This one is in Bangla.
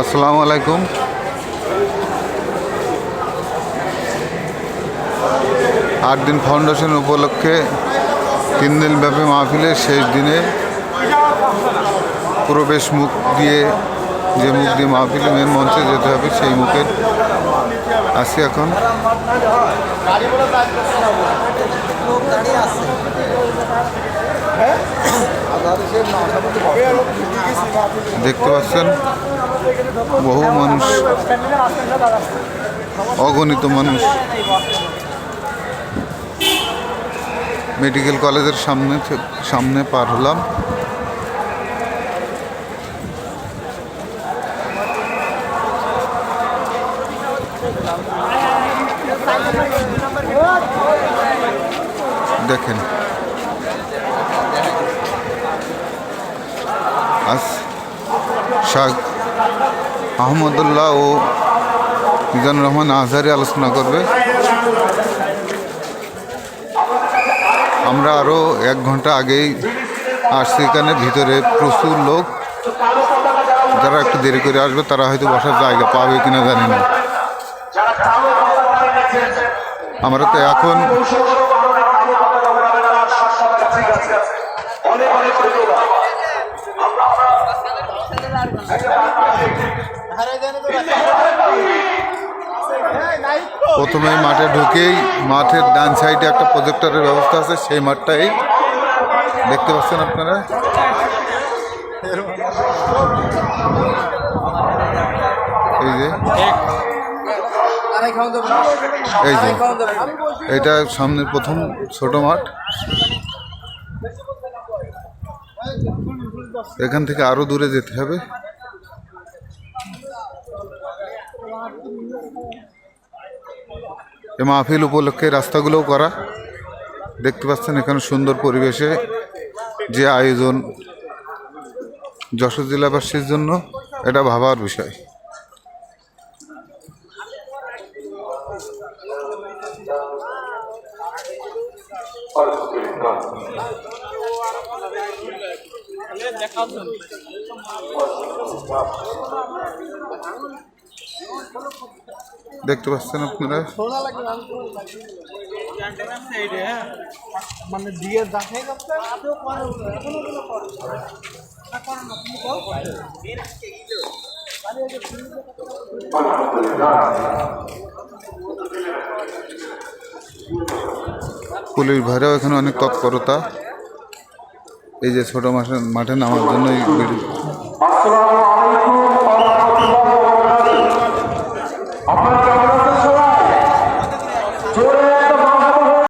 আসসালামু আলাইকুম। আট দিন ফাউন্ডেশন উপলক্ষে তিন দিন ব্যাপী মাহফিলের শেষ দিনে প্রবেশ মুখ দিয়ে যে মুখ দিয়ে মাহফিলে মেন মঞ্চে যেতে হবে, সেই মুখে আসি এখন। দেখতে পাচ্ছেন বহু মানুষ অগণিত মানুষ। মেডিকেল কলেজের সামনে সামনে পার হলাম। দেখেন। আজ শাহ আহমদুল্লাহ ও মিজানুর রহমান আজহারি আলোচনা করবে। আমরা আরও এক ঘণ্টা আগেই আসছি এখানে, ভিতরে প্রচুর লোক। যারা একটু দেরি করে আসবে, তারা হয়তো বসার জায়গা পাবে কিনা জানি না। আমরা তো এখন প্রথমে মাঠে ঢুকেই মাঠের ডান সাইডে একটা প্রজেক্টরের ব্যবস্থা আছে, সেই মাঠটাই। দেখতে পাচ্ছেন আপনারা? এই যে। এই যে। এটা সামনের প্রথম ছোট মাঠ। এখান থেকে আরও দূরে যেতে হবে। এ মাহফিল উপলক্ষে রাস্তাগুলোও করা। দেখতে পাচ্ছেন এখানে সুন্দর পরিবেশে যে আয়োজন যশোর জেলাবাসীর জন্য, এটা ভাবার বিষয়। দেখতে পাচ্ছেন আপনারা? মানে দিয়ে দেখাই পুলিশ ভাইরাও এখানে অনেক তৎপরতা। এই যে ছোট মাঠে মাঠে নামার জন্য